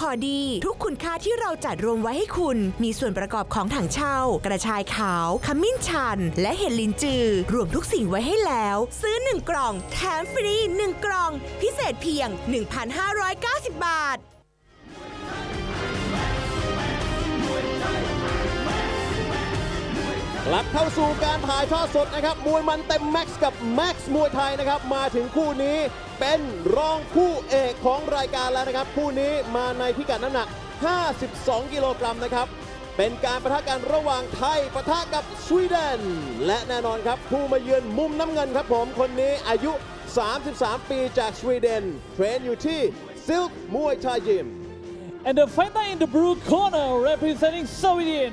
คอดี ทุกคุณค่าที่เราจัดรวมไว้ให้คุณ มีส่วนประกอบของถังเช่า กระชายขาว ขมิ้นชัน และเห็ดลินจือ รวมทุกสิ่งไว้ให้แล้ว ซื้อ 1 กล่อง แถมฟรี 1 กล่อง พิเศษเพียง 1,590 บาท กลับเข้าสู่การถ่ายทอดสดนะครับ มวยมันเต็มแม็กซ์กับแม็กซ์มวยไทยนะครับ มาถึงคู่นี้เป็นรองคู่เอกของรายการแล้วนะครับ คู่นี้มาในพิกัดน้ำหนัก 52 กิโลกรัมนะครับ เป็นการประทะกันระหว่างไทยประทะกับสวีเดน และแน่นอนครับ ผู้มาเยือนมุมน้ำเงินครับผมคนนี้อายุ 33 ปีจากสวีเดนเทรนอยู่ที่ซิลค์มวยไทยยิม And the fighter in the blue corner representing Sweden,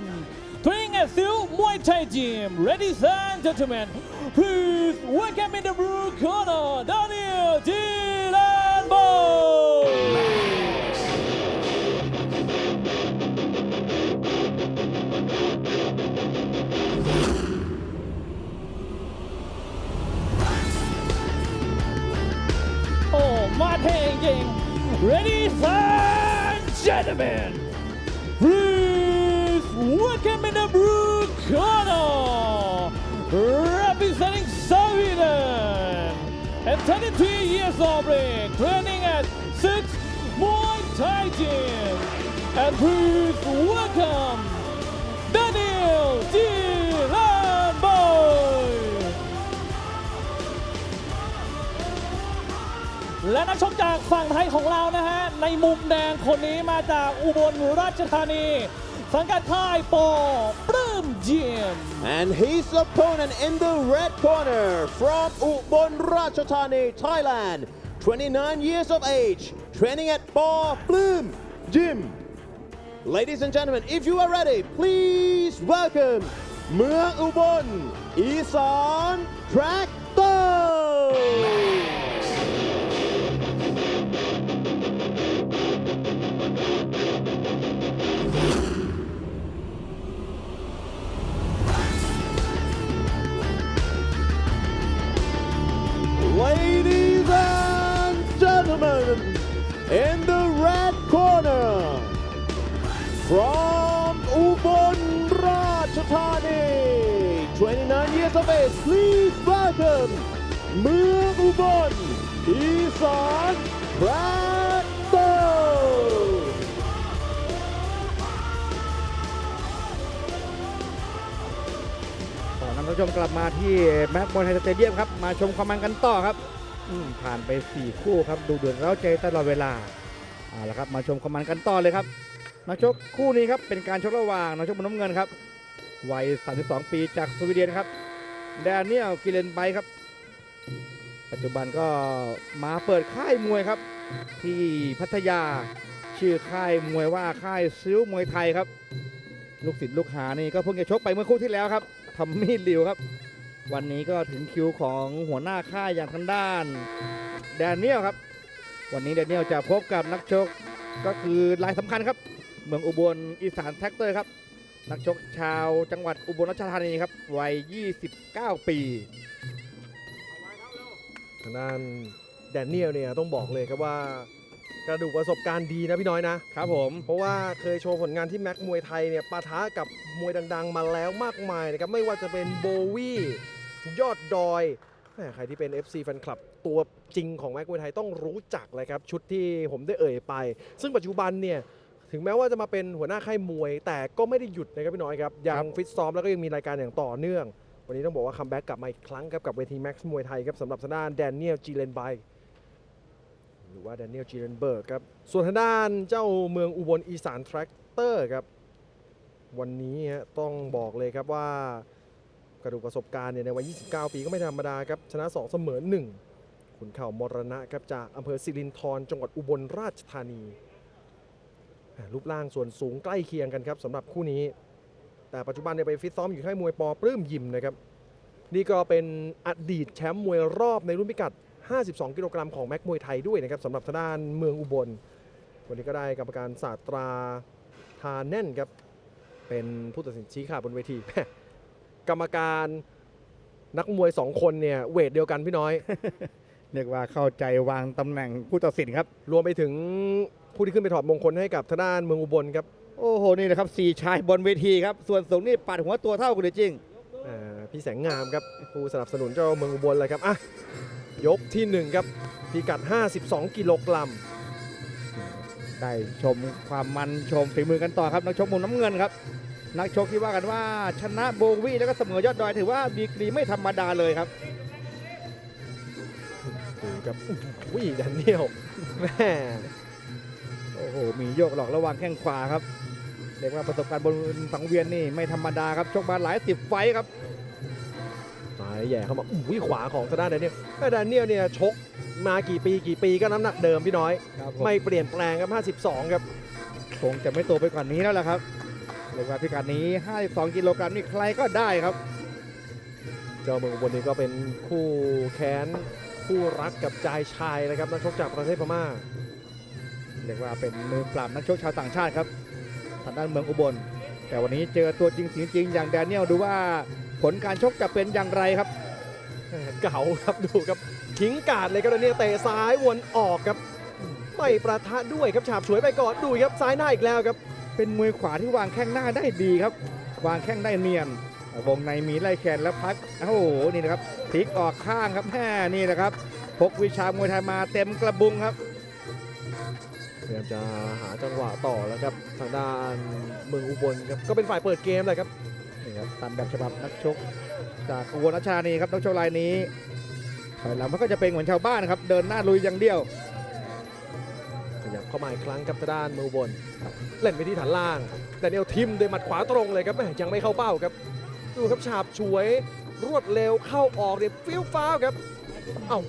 Playing at Steel Muay Thai Gym. Ready, and gentlemen, please welcome in the blue corner, Daniel Dilanbo. Oh, my pain game. Ready, and gentlemen. Welcome in the blue corner, representing Sweden, and 23 years of age, training at Six Muay Thai Gym, and please welcome Daniel Dilanboy. และนักชกจากฝั่งไทยของเรานะฮะ ในมุมแดงคนนี้มาจากอุบลราชธานี สังกัดค่ายปอปลื้มยิม And his opponent in the red corner from Ubon Ratchathani, Thailand, 29 years of age, training at Paw Bloom Gym. Ladies and gentlemen, if you are ready, please welcome เมือง please welcome เมืองอุบลอีสานแรกเตอร์ขอนำท่านผู้ชมกลับมาที่แม็กบอลไทยสเตเดียมครับ มาชมความมันกันต่อครับอืมผ่านไป 4 คู่ครับ ดูเดือดเร้าใจตลอดเวลาเอาละครับมาชมความมันกันต่อเลยครับนักชกคู่นี้ครับเป็นการชกระหว่างนักชกมุมน้ำเงินครับวัย 32 ปีจากสวีเดนครับ แดเนียลกิเลนไบครับ ปัจจุบันก็มาเปิดค่ายมวยครับ ที่พัทยาชื่อค่ายมวยว่าค่ายซิลมวยไทยครับ ลูกศิษย์ลูกหานี่ก็เพิ่งจะชกไปเมื่อคู่ที่แล้วครับทำมีดริวครับ วันนี้ก็ถึงคิวของหัวหน้าค่ายอย่างทางด้าน แดเนียลครับ วันนี้แดเนียลจะพบกับนักชกก็คือรายสำคัญครับ เมืองอุบลอีสานแท็กเตอร์ครับ นักชกชาวจังหวัดอุบลราชธานีครับวัย 29 ปีทางด้านแดเนียลเนี่ยต้องบอกเลยครับว่ากระดูกประสบการณ์ดีนะพี่น้อยนะครับผมเพราะว่าเคยโชว์ผลงานที่แม็กมวยไทยเนี่ยปะทะกับมวยดัง ๆ มาแล้วมากมายนะครับไม่ว่าจะเป็นโบวี่ยอดดอยแหมใครที่เป็น FC แฟนคลับตัวจริงของแม็กมวยไทยต้องรู้จักเลยครับชุดที่ผมได้เอ่ยไป ซึ่งปัจจุบันเนี่ย ถึงแม้ว่าจะมาเป็นหัวหน้าค่ายมวย แต่ก็ไม่ได้หยุดนะครับพี่น้อยครับ ยังฟิตซ้อมแล้วก็ยังมีรายการอย่างต่อเนื่อง วันนี้ต้องบอกว่าคัมแบ็กกลับมาอีกครั้งครับกับเวทีแม็กซ์มวยไทยครับสำหรับทางด้านแดเนียลจีเลนไบหรือว่าแดเนียลจีเลนเบิร์กครับ ส่วนทางด้านเจ้าเมืองอุบลอีสานแทรกเตอร์ครับ วันนี้ฮะต้องบอกเลยครับว่ากระดูกประสบการณ์เนี่ยในวัย 29 ปีก็ไม่ธรรมดาครับ ชนะ 2 เสมอ 1ขุนเข่ามรณะครับจากอำเภอสิรินธรจังหวัดอุบลราชธานีอ่า รูปร่างส่วนสูงใกล้เคียงกันครับสำหรับคู่นี้ แต่ปัจจุบันเนี่ยไปฟิตซ้อมอยู่ค่ายมวยปอปลื้มยิมนะครับ นี่ก็เป็นอดีตแชมป์มวยรอบในรุ่นพิกัด 52 กิโลกรัมของแม็กมวยไทยด้วยนะครับสำหรับทางด้านเมืองอุบล วันนี้ก็ได้กรรมการศาสตราทาแน่นครับ เป็นผู้ตัดสินชี้ขาดบนเวที กรรมการนักมวย2คนเนี่ยเวทเดียวกันพี่น้อย เรียกว่าเข้าใจวางตำแหน่งผู้ตัดสินครับ รวมไปถึง ผู้ที่ขึ้นไปถอดมงคลให้กับทางด้านเมืองอุบลครับโอ้โห นี่นะครับสี่ชายบนเวทีครับ ส่วนสูงนี่ปัดหัวตัวเท่าคุณจริงอ่าพี่แสงงามครับผู้สนับสนุนเจ้าเมืองอุบลเลยครับอะยกที่หนึ่งครับพิกัด 52 กิโลกรัมได้ชมความมันชมฝีมือกันต่อครับนักชกมุมน้ำเงินครับ นักชกที่ว่ากันว่าชนะโบวี่แล้วก็เสมอยอดดอยถือว่าดีกรีไม่ธรรมดาเลยครับดูครับอุ้ยแดนเนียลแม่โอ้โหมีโยกหลอกระหว่างแข้งขวาครับเรียกว่าประสบการณ์บนสังเวียนนี่ไม่ธรรมดาครับชกมาหลายสิบไฟต์ครับตายแย่เข้ามาอุ้ยขวาของทางด้านแดนเนียลแม่แดนเนียลเนี่ยชกมากี่ปีกี่ปีก็น้ำหนักเดิมพี่น้อยครับไม่เปลี่ยนแปลงครับ 52 ครับ คงจะไม่โตไปกว่านี้แล้วล่ะครับเรียกว่าพิกัดนี้ 52 กิโลกรัมนี่ใครก็ได้ครับ เจ้าเมืองอุบลนี่ก็เป็นคู่แค้นคู่รักกับจายชายนะครับนักชกจากประเทศพม่า เรียกว่าเป็นมือปราบนักชกชาวต่างชาติครับทางด้านเมืองอุบล แต่วันนี้เจอตัวจริงเสียงจริงอย่างแดเนียลดูว่าผลการชกจะเป็นอย่างไรครับแหม่เก่าครับดูครับทิ้งการดเลยครับเนี่ยเตะซ้ายวนออกครับไม่ประทะด้วยครับฉาบฉวยไปก่อนดูครับซ้ายหน้าอีกแล้วครับ เป็นมวยขวาที่วางแข้งหน้าได้ดีครับ วางแข้งได้เนียนวงในมีไล่แขนแล้วพักโอ้โหนี่นะครับพลิกออกข้างครับแม่นี่นะครับพกวิชามวยไทยมาเต็มกระบุงครับ พยายามจะหาจังหวะต่อแล้วครับทางด้านเมืองอุบลครับก็เป็นฝ่ายเปิดเกมเลยครับนี่ครับตามแบบฉบับนักชกจากอุบลราชธานีครับนักชกรายนี้ถอยหลังมันก็จะเป็นเหมือนชาวบ้านครับเดินหน้าลุยอย่างเดียวขยับเข้ามาอีกครั้งครับทางด้านเมืองอุบลเล่นไปที่ฐานล่าง แต่เนียลทิมด้วยหมัดขวาตรงเลยครับแม่ยังไม่เข้าเป้าครับดูครับฉาบฉวยรวดเร็วเข้าออกเนี่ยฟิวฟ้าวครับเอ้า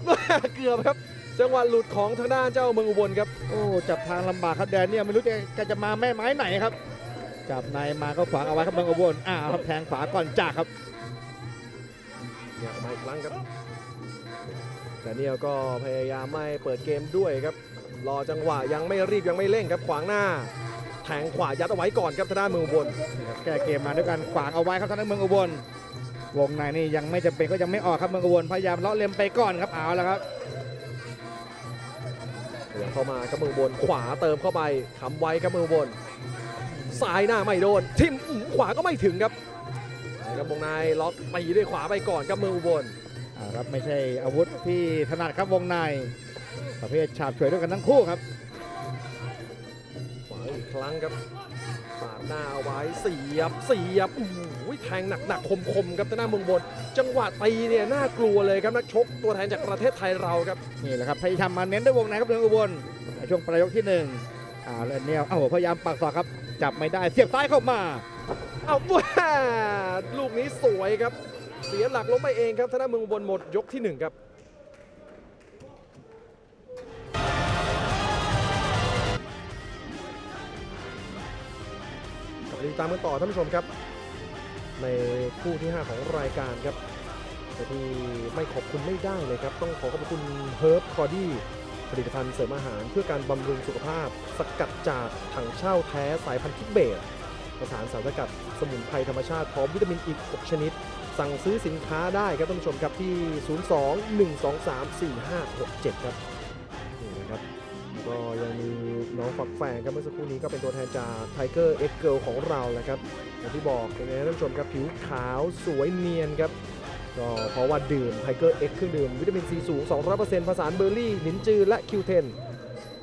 เกือบครับ จังหวะหลุดของทางด้านเจ้าเมืองอุบลครับ โอ้จับทางลำบากครับแดนเนี่ยไม่รู้จะจะจะมาแม่ไม้ไหนครับ จับในมาก็ขวางเอาไว้ครับเมืองอุบลอ้าวครับแทงขวาก่อนจากครับอยากมาอีกครั้งครับ แต่เนียลก็พยายามไม่เปิดเกมด้วยครับ รอจังหวะยังไม่รีบยังไม่เร่งครับขวางหน้า แทงขวายัดเอาไว้ก่อนครับทางด้านเมืองอุบลแก้เกมมาด้วยการขวางเอาไว้ครับทางด้านเมืองอุบลวงในนี่ยังไม่จำเป็นก็ยังไม่ออกครับเมืองอุบลพยายามเลาะเล็มไปก่อนครับเอาแล้วครับพ ยายามเข้ามาครับเมืองอุบลขวาเติมเข้าไปคำไว้ครับเมืองอุบลซ้ายหน้าไม่โดน ทิมอื้อขวาก็ไม่ถึงครับไปครับวงในล็อกตีด้วยขวาไปก่อนครับเมืองอุบลอ่าครับไม่ใช่อาวุธที่ถนัดครับวงใน ประเภทฉาบฉวยด้วยกันทั้งคู่ครับขวาอีกครั้งครับ ปาดหน้าเอาไว้เสียบเสียบโอ้โหแทงหนักๆคมๆครับทางด้านเมืองอุบลจังหวะตีเนี่ยน่ากลัวเลยครับนักชกตัวแทนจากประเทศไทยเราครับนี่แหละครับพยายามมาเน้นด้วยวงในครับเมืองอุบลในช่วงประยกที่หนึ่งอ่าแล้วเนี่ยเอ้าพยายามปักศอกครับ จับไม่ได้เสียบซ้ายเข้ามาเอาว้าลูกนี้สวยครับ เสียหลักล้มไปเองครับทางด้านเมืองอุบลหมดยกที่หนึ่งครับ ตามกันต่อท่านผู้ชมครับ ในคู่ที่ 5 ของรายการครับแต่ที่ไม่ขอบคุณไม่ได้เลยครับ ต้องขอขอบคุณเฮิร์บคอดี้ผลิตภัณฑ์เสริมอาหารเพื่อการบำรุงสุขภาพ สกัดจากถังเช่าแท้สายพันธุ์ทิเบตประสานสารสกัดสมุนไพรธรรมชาติพร้อมวิตามินอีก 6 ชนิด สั่งซื้อสินค้าได้ครับท่านผู้ชมครับที่ 02-123-4567 ครับ น้องฝักแฝงครับเมื่อสักครู่นี้ก็เป็นตัวแทนจาก Tiger X Girl ของเราแหละครับอย่างที่บอกยังไงนะท่านผู้ชมครับผิวขาวสวยเนียนครับก็เพราะว่าดื่ม Tiger X เอ็กครื่องดื่มวิตามินซีสูง 200%ผสานเบอร์รี่ลิ้นจือและ Q10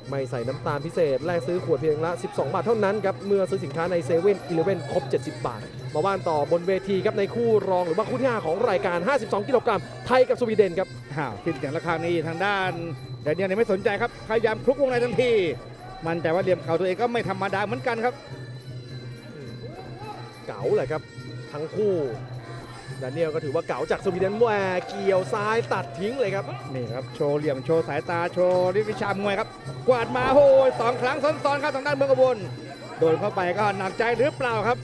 ไม่ใส่น้ำตาลพิเศษ แลกซื้อขวดเพียงละ 12 บาทเท่านั้นครับ เมื่อซื้อสินค้าใน7 e เ e ่ e อครบ 70 บาท มาว่านต่อบนเวทีครับ ในคู่รองหรือว่าคู่ที่ 5 ของรายการ 52 กิโลกรัม ไทยกับสวีเดนครับอ้าวขึ้นอย่างราคานี้ทางด้านแดเนียเนี่ยไม่สนใจครับ พยายามคลุกวงในทันที มันแต่ว่าเหลี่ยมเข่าตัวเองก็ไม่ธรรมดาเหมือนกันครับ เก๋าแหละครับ ทั้งคู่ดานิเอลก็ถือว่าเก๋าจากสวีเดนแหวกเกี่ยวซ้ายตัดทิ้งเลยครับ นี่ครับ โชว์เหลี่ยมโชว์สายตาโชว์ฤทธิ์วิชามวยครับ กวาดมาโหยสองครั้งซ้อนๆครับทางด้านเมืองอุบลโดนเข้าไปก็หนักใจหรือเปล่าครับ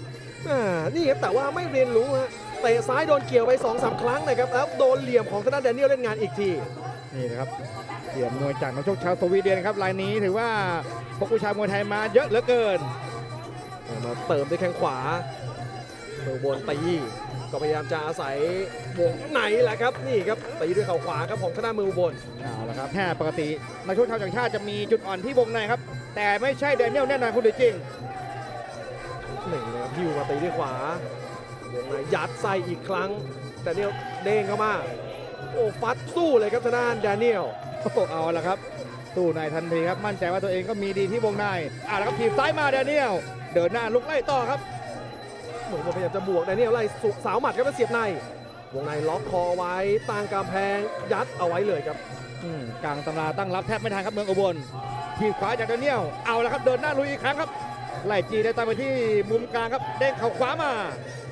อ่านี่ครับแต่ว่าไม่เรียนรู้ฮะเตะซ้ายโดนเกี่ยวไป2อสาครั้งนะครับแล้วโดนเหลี่ยมของทางด้านแดเนียลเล่นงานอีกที นี่นะครับเหลี่ยมมวยจากนักชกชาวสวีเดนครับรายนี้ถือว่าพกวิชามวยไทยมาเยอะเหลือเกิน มาเติมด้วยแข้งขวาเมืองบนตีก็พยายามจะอาศัยวงในแหละครับนี่ครับตีด้วยเข่าขวาครับของธนามืออุบลเอาละครับแค่ปกตินักชกชาวต่างชาติจะมีจุดอ่อนที่วงในครับ แต่ไม่ใช่แดเนียลแน่นอนคุณดูจริงนี่เลยครับฮิวมาตีด้วยขวา วงในยัดไส้อีกครั้งแดเนียลเด้งเข้ามา โอ้ฟัดสู้เลยครับทางด้านแดเนียลโอ้โหเอาละครับสู้ในทันทีครับมั่นใจว่าตัวเองก็มีดีที่วงในเอาละครับทีบซ้ายมาแดเนียลเดินหน้าลุกไล่ต่อครับเหมือนว่าพยายามจะบวกแดเนียลไล่สุสาวหมัดครับแล้วเสียบใน วงในล็อกคอไว้ตั้งกำแพงยัดเอาไว้เลยครับอืมกลางตำราตั้งรับแทบไม่ทันครับเมืองอุบลทีบขวาจากแดเนียลเอาละครับเดินหน้าลุยอีกครั้งครับไล่จีได้ตามไปที่มุมกลางครับเด้งเข่าขวามาอื้อหือ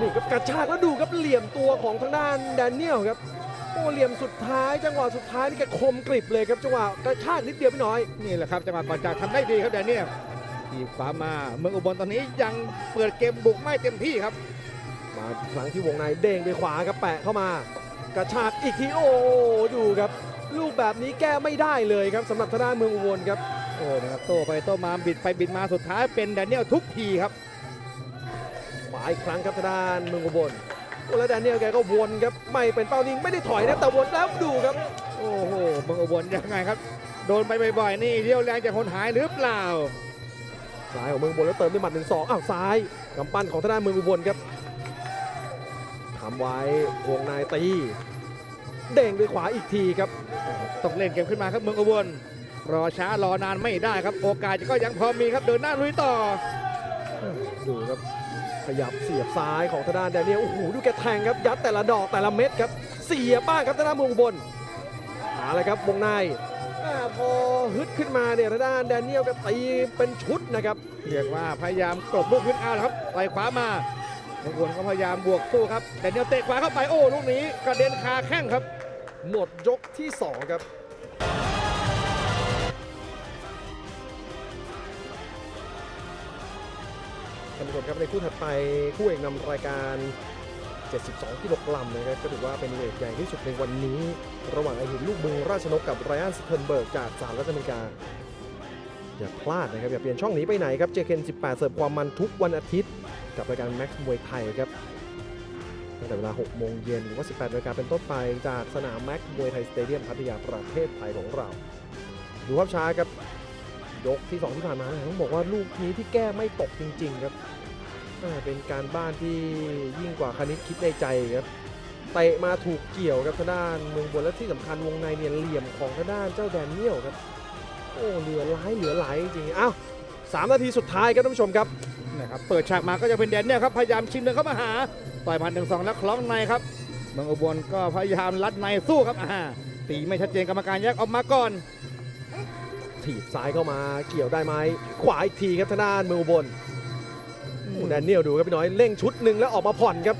นี่ครับกระชากแล้วดูครับเหลี่ยมตัวของทางด้านแดเนียลครับโอ้เหลี่ยมสุดท้าย จังหวะสุดท้ายนี่แกคมกริบเลยครับจังหวะกระชากนิดเดียวไม่น้อยนี่แหละครับจังหวะก่อนจากทำได้ดีครับแดเนียลทีบขวามาเมืองอุบลตอนนี้ยังเปิดเกมบุกไม่เต็มที่ครับ มาอีกครั้งที่วงในเด้งด้วยขวาครับแปะเข้ามากระชากอีกทีโอ้ดูครับ ลูกแบบนี้แก้ไม่ได้เลยครับสำหรับทางด้านเมืองอุบลครับโอ้นะครับโต้ไปโต้มาบิดไปบิดมาสุดท้ายเป็นแดเนียลทุกทีครับขวาอีกครั้งครับทางด้านเมืองอุบลโอ้แล้วแดเนียลแกก็วนครับไม่เป็นเป้านิ่งไม่ได้ถอยนะแต่วนแล้วดูครับโอ้โหเมืองอุบลยังไงครับ โดนไปบ่อยๆนี่เรี่ยวแรงจะคนหายหรือเปล่าซ้ายของเมืองอุบลแล้วเติมด้วยหมัดหนึ่งสองอ้าวซ้ายกำปั้นของทางด้านเมืองอุบลครับทำไว้วงในตีเด้งด้วยขวาอีกทีครับต้องเล่นเกมขึ้นมาครับเมืองอุบลรอช้ารอนานไม่ได้ครับ โอกาสก็ยังพอมีครับเดินหน้าลุยต่อดูครับ ขยับเสียบซ้ายของทางด้านแดเนียลโอ้โหดูแกแทงครับยัดแต่ละดอกแต่ละเม็ดครับเสียบบ้างครับทางด้านเมืองอุบลเอาละครับวงในพอฮึดขึ้นมาเนี่ยทางด้านแดเนียลก็ตีเป็นชุดนะครับเรียกว่าพยายามกลบลูกพื้นเอาละครับต่อยขวามามงอุบลก็พยายามบวกสู้ครับแต่เนียลเตะขวาเข้าไปโอ้ลูกนี้กระเด็นคาแข้งครับ หมดยกที่ 2 ครับานผู้ชมครับในคู่ถัดไปคู่เอกนำรายการ 72กิโลกรัมนะครับก็ถือว่าเป็นเวทใหญ่ที่สุดในวันนี้ ระหว่างไอหินลูกมือราชนกกับไรอันสเทนเบิร์กจากสหรัฐอเมริกา อย่าพลาดนะครับ อย่าเปลี่ยนช่องหนีไปไหนครับ JKN 18 เสิร์ฟความมันทุกวันอาทิตย์ กับรายการแม็กซ์มวยไทยครับตั้งแต่เวลา 6 โมงเย็นหรือว่า 18นาฬิกาเป็นต้นไปจากสนามแม็กซ์มวยไทยสเตเดียมพัทยาประเทศไทยของเรา ดูภาพช้าครับยกที่ 2 ที่ผ่านมาต้องบอกว่าลูกนี้ที่แก้ไม่ตกจริง ๆ ครับ เป็นการบ้านที่ยิ่งกว่าคณิตคิดในใจครับเตะมาถูกเกี่ยวครับทางด้านเมืองบนและที่สำคัญวงในเนี่ยเหลี่ยมของทางด้านเจ้าแดนเนียลครับโอ้เหลือหลายเหลือหลายจริงๆอ้าวสามนาทีสุดท้ายครับท่านผู้ชมครับนะครับเปิดฉากมาก็จะเป็นแดนเนี่ยครับพยายามชิงเดินเข้ามาหาต่อยพันหนึ่งสองแล้วคล้องในครับเมืองอุบลก็พยายามลัดในสู้ครับอ่าตีไม่ชัดเจนกรรมการแยกออกมาก่อนถีบซ้ายเข้ามาเกี่ยวได้ไหมขวาอีกทีครับทางด้านเมืองอุบลโอ้ แดนเนียลดูครับพี่น้อยเร่งชุดหนึ่งแล้วออกมาผ่อนครับ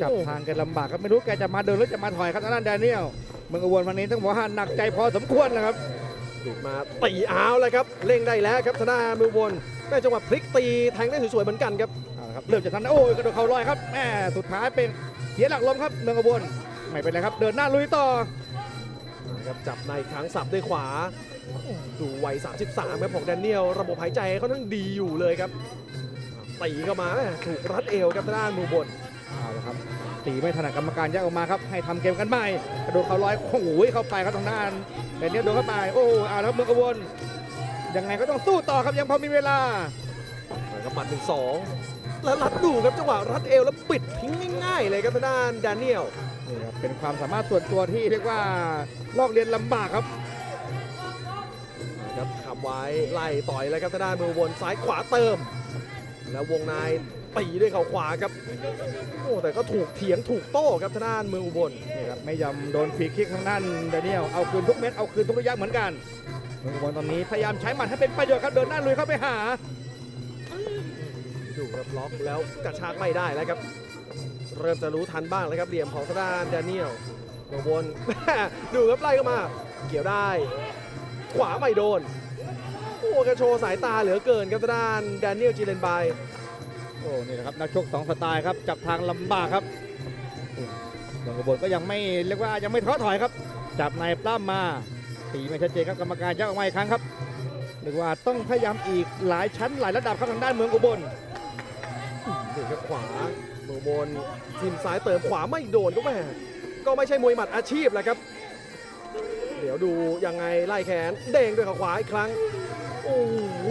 จับทางกันลำบากครับไม่รู้แกจะมาเดินหรือจะมาถอยครับทางด้านแดเนียลเมืองอุบลวันนี้ต้องบอกว่าหนักใจพอสมควรนะครับบีบมาตีเอาเลยครับเร่งได้แล้วครับทางด้านเมืองอุบลแม่จังหวะพลิกตีแทงได้สวยๆเหมือนกันครับเอาละครับเริ่มจะทันนะโอ้ยกระโดดเข่าลอยครับแม่สุดท้ายเป็นเสียหลักล้มครับเมืองอุบลไม่เป็นไรครับ เดินหน้าลุยต่อนะครับจับในครั้งสับด้วยขวา ดูวัย 33 ครับของแดเนียล ระบบหายใจเขาทั้างดีอยู่เลยครับ ตีเข้ามาแม่ถูกรัดเอวครับทางด้านเมืองอุบลเอาละครับตีไม่ถนัดกรรมการแยกออกมาครับ ให้ทำเกมกันใหม่กระโดดเข่าลอยโอ้โหเข้าไปครับทางด้านแดเนียลโดนเข้าไปโอ้โหเอาละครับเมืองอุบลยังไงก็ต้องสู้ต่อครับยังพอมีเวลาแล้วก็หมัดหนึ่งสองแล้วรัดดูครับจังหวะรัดเอวแล้วปิดทิ้งง่ายๆเลยครับทางด้านแดเนียลนี่ครับเป็นความสามารถส่วนตัวที่เรียกว่าลอกเรียนลำบากครับครับขับไว้ไล่ต่อยแล้วครับทางด้านมือบนซ้ายขวาเติม แล้ววงในตีด้วยเข่าขวาครับโอ้แต่ก็ถูกเถียงถูกโต้ครับทางด้านเมืองอุบลนี่ครับไม่ยอมโดนฟรีคิกทางด้านเดนิเอลเอาคืนทุกเม็ดเอาคืนทุกระยะเหมือนกันเมืองอุบลตอนนี้พยายามใช้หมัดให้เป็นประโยชน์ครับเดินหน้าลุยเข้าไปหาดูครับล็อกแล้วกระชากไม่ได้แล้วครับ เริ่มจะรู้ทันบ้างแล้วครับเหลี่ยมของทางด้านแดเนียลเมืองอุบลดูครับไล่เข้ามา เกี่ยวได้ ขวาไม่โดน โอ้กระโชว์สายตาเหลือเกินครับทางด้านแดเนียลจีเลนไบโอ้นี่นะครับนักชกสองสไตล์ครับจับทางลำบากครับเมืองอุบลก็ยังไม่เรียกว่ายังไม่ท้อถอยครับ จับในปล้ำมาตีไม่ชัดเจนครับกรรมการยักออกมาอีกครั้งครับเรียกว่าต้องพยายามอีกหลายชั้นหลายระดับครับทางด้านเมืองอุบลนี่ครับขวามือบนทีมซ้ายเติมขวาไม่โดนก็แม่ก็ไม่ใช่มวยหมัดอาชีพแหละครับ เดี๋ยวดูยังไงไล่แขนเด้งด้วยขาขวาอีกครั้ง โอ้โห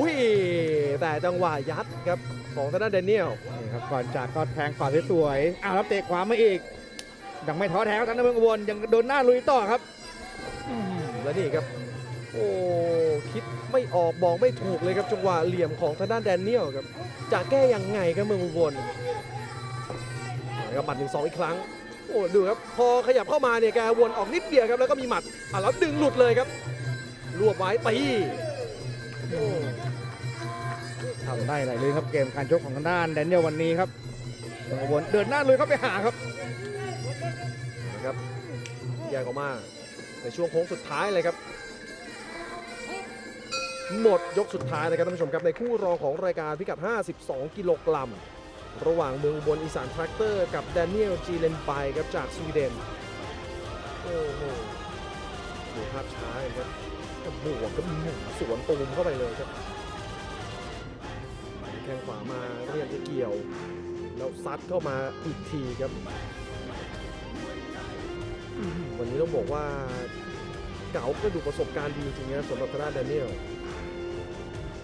แต่จังหวะยัดครับของทางด้านแดเนียลนี่ครับก่อนจากก็แทงขวาสวยๆอ้าวแล้วเตะขวามาอีก ยังไม่ท้อแท้ครับทางด้านเมืองอุบลยังโดนหน้าลุยต่อครับและนี่ครับ โอ้คิดไม่ออกบอกไม่ถูกเลยครับจังหวะเหลี่ยมของทางด้านแดเนียลครับจะแก้ยังไงครับเมืองอุบลนะครับหมัดหนึ่งสองอีกครั้งโอ้ดูครับพอขยับเข้ามาเนี่ยแกวนออกนิดเดียวครับแล้วก็มีหมัดอะแล้วดึงหลุดเลยครับรวบไว้ตีโอ้ ทำได้ไหนเลยครับเกมการชกของทางด้านแดเนียลวันนี้ครับเมืองบลเดินหน้าเลยเข้าไปหาครับนะครับแยกออกมาในช่วงโค้งสุดท้ายเลยครับ หมดยกสุดท้ายนะครับท่านผู้ชมครับในคู่รองของรายการพิกัด 52 กิโลกรัมระหว่างเมืองอุบนอีสานแทรกเตอร์กับแดเนียลจีเลนไบครับจากสวีเดน โอ้โหดูภาพช้าเลยครับ ก็บวกก็หมุนสวนตูมเข้าไปเลยครับแข้งขวามาเรียกจะเกี่ยว แล้วซัดเข้ามาอีกทีครับ วันนี้ต้องบอกว่าเก๋าก็ดูประสบการณ์ดีจริงนะสำหรับทางด้านแดเนียล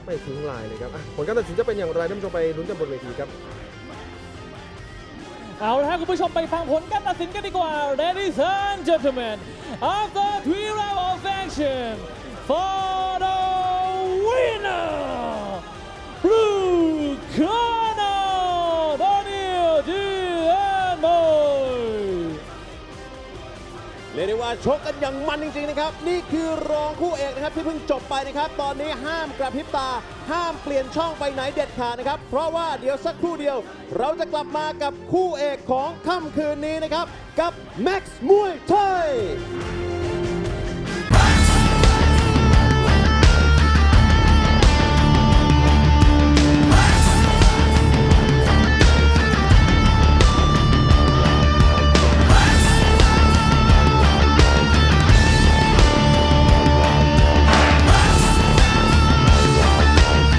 ไม่ทิ้งลายเลยครับผลการตัดสินจะเป็นอย่างไรท่านผู้ชมไปลุ้นกันบนเวทีครับเอาละครับคุณผู้ชมไปฟังผลการตัดสินกันดีกว่า Ladies and gentlemen after three rounds of action for the winner Blue Corner Daniel D. and Boy เรียกได้ว่าชกกันอย่างมันจริงๆนะครับ นี่คือรองคู่เอกนะครับที่เพิ่งจบไปนะครับ ตอนนี้ห้ามกระพริบตา ห้ามเปลี่ยนช่องไปไหนเด็ดขาดนะครับ เพราะว่าเดี๋ยวสักครู่เดียว เราจะกลับมากับคู่เอกของค่ำคืนนี้นะครับ กับ Max มวยไทย